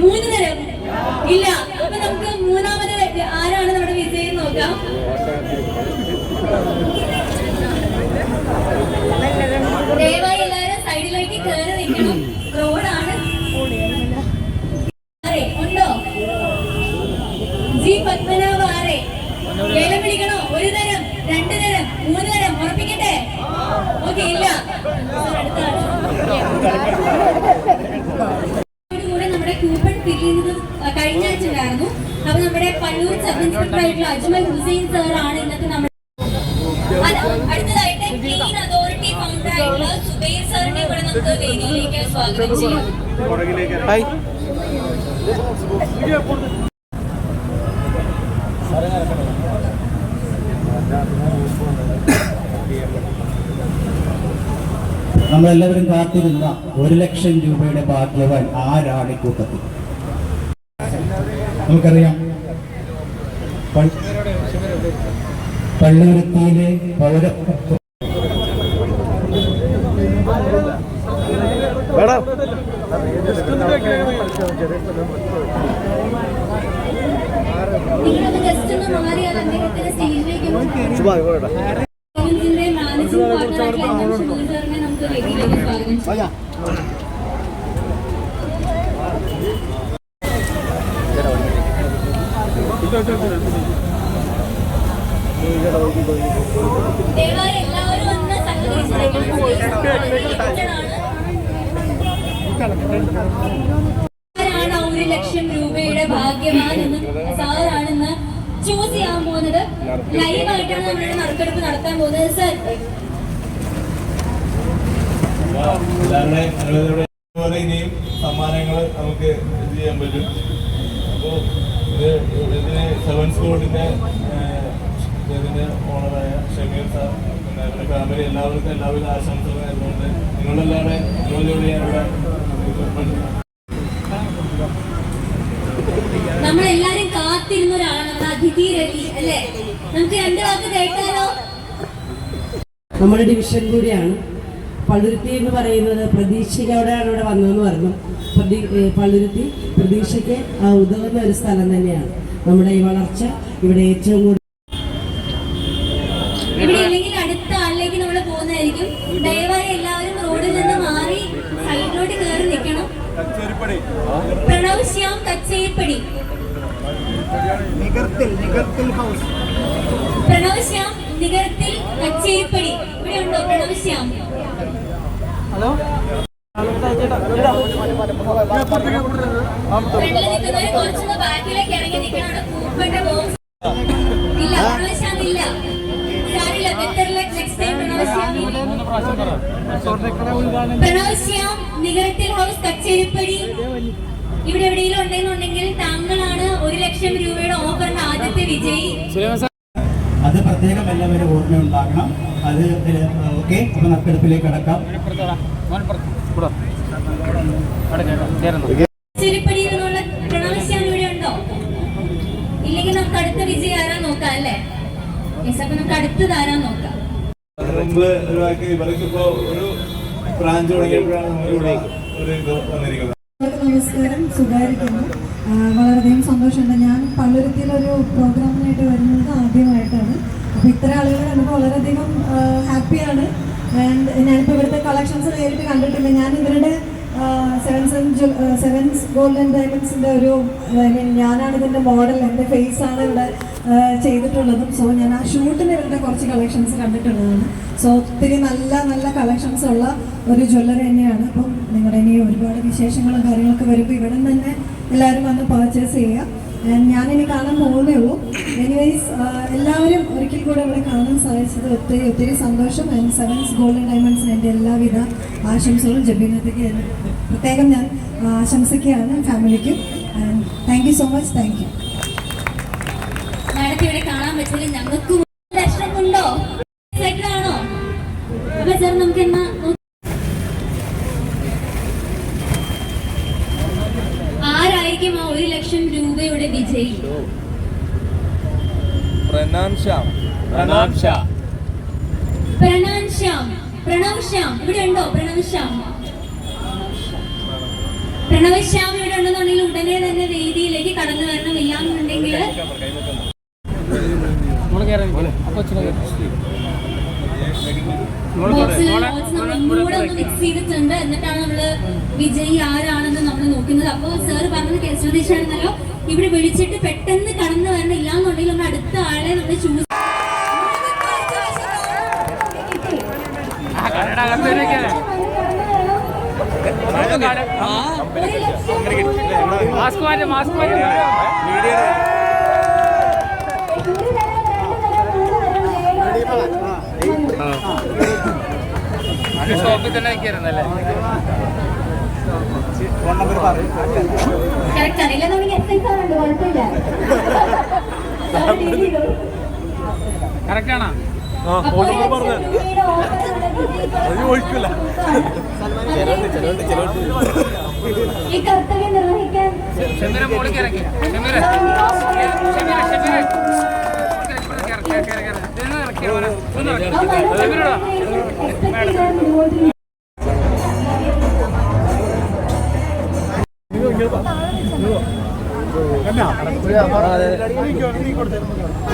മൂന്ന് തരം. ഇല്ല അപ്പൊ നമുക്ക് മൂന്നാമത് ആരാണ് നമ്മുടെ വിജയം നോക്കാം. ദയവായി എല്ലാവരും സൈഡിലേക്ക് കയറി നിൽക്കണം. റോഡാണ്? ഉണ്ടോ? ജി പത്മനാഭ ആരെ? വേല പിടിക്കണോ ഒരു തരം രണ്ട് തരം മൂന്ന് തരം. ഉറപ്പിക്കട്ടെ? ഓക്കെ ഇല്ല. അടുത്ത ആയിട്ടുള്ള അജ്മൽ ഹുസൈൻ സാർ ആണ് ഇന്നത്തെ നമ്മൾ അടുത്തതായിട്ട് ക്ലീൻ അതോറിറ്റി ഫൗണ്ടർ ആയിട്ടുള്ള സുബൈർ സാറിനെ കൂടെ നമുക്ക് വേദിയിലേക്ക് സ്വാഗതം ചെയ്യാം. ഹായ് നമ്മളെല്ലാവരും കാത്തിരുന്ന ഒരു ലക്ഷം രൂപയുടെ ഭാഗ്യവാൻ ആരാണ് ഈ കൂട്ടത്തിൽ? നമുക്കറിയാം പള്ളുരുത്തിയിലെ പൗര ഒന്ന് മാറിയാൽ അദ്ദേഹത്തിന് സ്റ്റേജിലേക്ക് ഒന്ന് ചുമ്മാ ഇവിടെ ഇതിന്റെ മാനേജിംഗ് പാർട്ണറായിട്ടുള്ള എം എം ഷമീർ സാറിനെ നമുക്ക് വേദിയിലേക്ക് സ്വാഗതം ചെയ്യാം ദയവായി എല്ലാവരും ഒന്ന് ആ ഒരു ലക്ഷം രൂപയുടെ ഭാഗ്യവാൻ എന്ന് സാറാണെന്ന് ചൂസ് ചെയ്യാൻ പോകുന്നത് ലൈവായിട്ടാണ് നമ്മളുടെ നറുക്കെടുപ്പ് നടത്താൻ പോകുന്നത് സർ സമ്മാനങ്ങൾ നമുക്ക് ചെയ്യാൻ പറ്റും? അപ്പോൾ ഇത് ഇതിന് സെവൻ സ്കോഡിന്റെ ഇതിന്റെ ഓണറായ ഷമീർ സാർ പിന്നെ അവരുടെ ഫാമിലി എല്ലാവർക്കും എല്ലാവിധ ആശംസകളും ആയതുകൊണ്ട് നിങ്ങളെല്ലാവരുടെ അനുമതിയോടെ ഞാനിവിടെ നമ്മളെല്ലാരും കാത്തിരുന്ന ഒരാളാണ് അതിഥി രവി അല്ലേ? നമുക്ക് രണ്ട് വാക്ക് കേട്ടാലോ? നമ്മുടെ ഡിവിഷൻ കൂടിയാണ്. പള്ളുരുത്തി എന്ന് പറയുന്നത് പ്രതീക്ഷയോടെയാണ് ഇവിടെ വന്നതെന്ന് പറഞ്ഞു. പ്രതി പള്ളുരുത്തി പ്രതീക്ഷയ്ക്ക് ആ ഉതകുന്ന ഒരു സ്ഥലം തന്നെയാണ്. നമ്മുടെ ഈ വളർച്ച ഇവിടെ ഏറ്റവും കൂടുതൽ ഇവിടെ അടുത്ത ആളിലേക്ക് നമ്മൾ പോകുന്നതായിരിക്കും. ദയവായി എല്ലാവരും റോഡിൽ നിന്ന് മാറി സൈഡിലോട്ട് കയറി നിൽക്കണം. പ്രണവ് ശ്യാം കച്ചേരിപ്പടി പ്രണവ് ശ്യാം നികർത്തിൽ കച്ചേരിപ്പടി ഇവിടെ ഉണ്ടോ പ്രണവ് ശ്യാം? ശ്യാം നികരത്തിൽ ഹൗസ് കച്ചേരിപ്പടി ഇവിടെ എവിടെയെങ്കിലും ഉണ്ടെന്നുണ്ടെങ്കിൽ താങ്കളാണ് ഒരു ലക്ഷം രൂപയുടെ ഓഫറിന്റെ ആദ്യത്തെ വിജയി. അത് പ്രത്യേകം എല്ലാവരും ഓർമ്മയുണ്ടാകണം അത് ഓക്കെ അപ്പൊ നറുക്കെടുപ്പിലേക്ക് കടക്കാം. ഇല്ലെങ്കിൽ നമുക്ക് അടുത്ത വിജയി ആരാ നോക്കാം അല്ലേ? യെസ് അപ്പൊ നമുക്ക് അടുത്തത് ആരാ നോക്കാം? അതിന് മുമ്പ് ഒരു വാക്ക് ഇവർക്ക് ഇപ്പോൾ ഒരു ബ്രാഞ്ച് തുടങ്ങിയപ്പോഴാണ് നമുക്കിവിടെ ഒരു ഇത് വന്നിരിക്കുന്നത്. എല്ലാവർക്കും നമസ്കാരം. സുഖായിരിക്കുന്നു വളരെയധികം സന്തോഷമുണ്ട്. ഞാൻ പള്ളുരുത്തിയിലൊരു പ്രോഗ്രാമിനായിട്ട് വരുന്നത് ആദ്യമായിട്ടാണ്. അപ്പോൾ ഇത്ര ആളുകൾ കണ്ടപ്പോൾ വളരെയധികം ഹാപ്പിയാണ്. ആൻഡ് ഞാനിപ്പോൾ ഇവിടുത്തെ കളക്ഷൻസ് നേരിട്ട് കണ്ടിട്ടില്ല. ഞാൻ ഇവരുടെ സെവൻസ് സെവൻസ് ഗോൾഡ് ആൻഡ് ഡയമണ്ട്സിന്റെ ഒരു ഞാനാണ് ഇതിന്റെ മോഡൽ എന്റെ ഫേസ് ആണ് ഇവിടെ ചെയ്തിട്ടുള്ളതും. സോ ഞാൻ ആ ഷൂട്ടിന് ഇവരുടെ കുറച്ച് കളക്ഷൻസ് കണ്ടിട്ടുള്ളതാണ്. സോ ഒത്തിരി നല്ല നല്ല കളക്ഷൻസ് ഉള്ള ഒരു ജ്വല്ലറി തന്നെയാണ്. അപ്പം നിങ്ങളുടെ ഇനി ഒരുപാട് വിശേഷങ്ങളും കാര്യങ്ങളൊക്കെ വരുമ്പോൾ ഇവിടെ തന്നെ എല്ലാവരും വന്ന് പർച്ചേസ് ചെയ്യുക ഞാനിനി കാണാൻ പോകുന്നേ ഉള്ളൂ. എനിവേസ് എല്ലാവരും ഒരിക്കൽ കൂടെ ഇവിടെ കാണാൻ സാധിച്ചത് ഒത്തിരി ഒത്തിരി സന്തോഷം ആൻഡ് സെവൻസ് ഗോൾഡൻ ഡയമണ്ട്സിന് എന്റെ എല്ലാവിധ ആശംസകളും ജബീനത്തേക്ക് പ്രത്യേകം ഞാൻ ആശംസിക്കുകയാണ് ഫാമിലിക്കും. And thank you so much thank you കാണാൻ പറ്റില്ല. ഞങ്ങൾക്ക് ദർശനമുണ്ടോ എക്സൈറ്റഡ് ആണോ അപ്പൊ സാർ നമുക്ക് എന്നാ ആരായിരിക്കും ആ ഒരു ലക്ഷം പ്രണാം ശ്യാം. പ്രണാം ഷാ പ്രണാൻ ശ്യാം. പ്രണവ് ശ്യാം. ഇവിടെ ഉണ്ടോ പ്രണവ് ശ്യാം? പ്രണവ് ശ്യാം ഇവിടെ താല്പര്യമുണ്ടെന്നുണ്ടെങ്കിൽ ഉടനെ തന്നെ വേദിയിലേക്ക് കടന്നു വരണം. ഇല്ലാന്നുണ്ടെങ്കിൽ ബോക്സിൽ ബോക്സ് നമ്മൾ ഒന്നുകൂടെ ഒന്ന് മിക്സ് ചെയ്തിട്ടുണ്ട്. എന്നിട്ടാണ് നമ്മൾ വിജയി ആരാണെന്ന് നോക്കുന്നത് അപ്പോൾ സാർ പറഞ്ഞത് ശ്രദ്ധിച്ചായിരുന്നല്ലോ ഇവിടെ വിളിച്ചിട്ട് പെട്ടെന്ന് കടന്നു വരണം ഇല്ലാന്നുണ്ടെങ്കിൽ നമ്മൾ അടുത്ത ആളെ നമ്മൾ ചൂസ് മാസ്ക് മാറ്റി മാസ്ക് മാറ്റി അത് ഷോപ്പിൽ തന്നെ നിൽക്കായിരുന്നല്ലേ കറക്റ്റ് അറിയില്ല നമുക്ക് എക്സൈസ് ആവുന്നുണ്ട് കുഴപ്പമില്ല. കറക്റ്റ് ആണോ അപ്പോൾ ഒഴിക്കില്ല ഈ കർത്തവ്യം നിർവഹിക്കാൻ. ഷെമീര മോളിക്ക് ഇറക്കി. ഷെമീര ഷെമീര ഷെമീര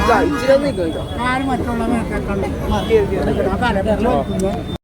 ഷെമീരടാ ഇച്ചിരി